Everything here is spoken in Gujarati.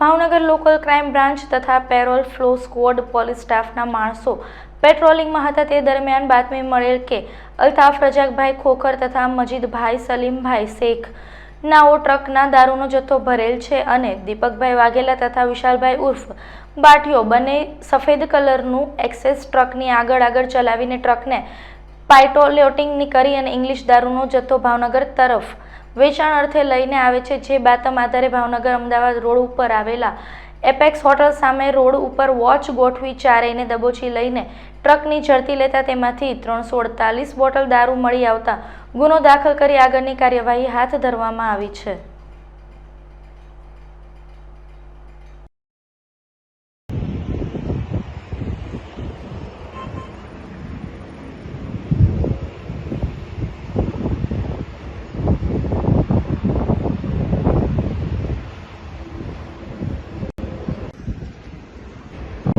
ભાવનગર લોકલ ક્રાઇમ બ્રાન્ચ તથા પેરોલ ફ્લો સ્કવોડ પોલીસ સ્ટાફના માણસો પેટ્રોલિંગમાં હતા. તે દરમિયાન બાતમી મળેલ કે અલ્તાફ રજાકભાઈ ખોખર તથા મજીદભાઈ સલીમભાઈ શેખ નાઓ ટ્રકના દારૂનો જથ્થો ભરેલ છે અને દીપકભાઈ વાઘેલા તથા વિશાલભાઈ ઉર્ફ બાટીઓ બંને સફેદ કલરનું એક્સેસ ટ્રકની આગળ આગળ ચલાવીને ટ્રકને પાઇટોલોટિંગની કરી અને ઇંગ્લિશ દારૂનો જથ્થો ભાવનગર તરફ વેચાણ અર્થે લઈને આવે છે, જે બાતમ આધારે ભાવનગર અમદાવાદ રોડ ઉપર આવેલા એપેક્સ હોટલ સામે રોડ ઉપર વોચ ગોઠવી ચારેયને દબોચી લઈને ટ્રકની ઝડપી લેતા તેમાંથી ત્રણસો અડતાલીસ બોટલ દારૂ મળી આવતા ગુનો દાખલ કરી આગળની કાર્યવાહી હાથ ધરવામાં આવી છે.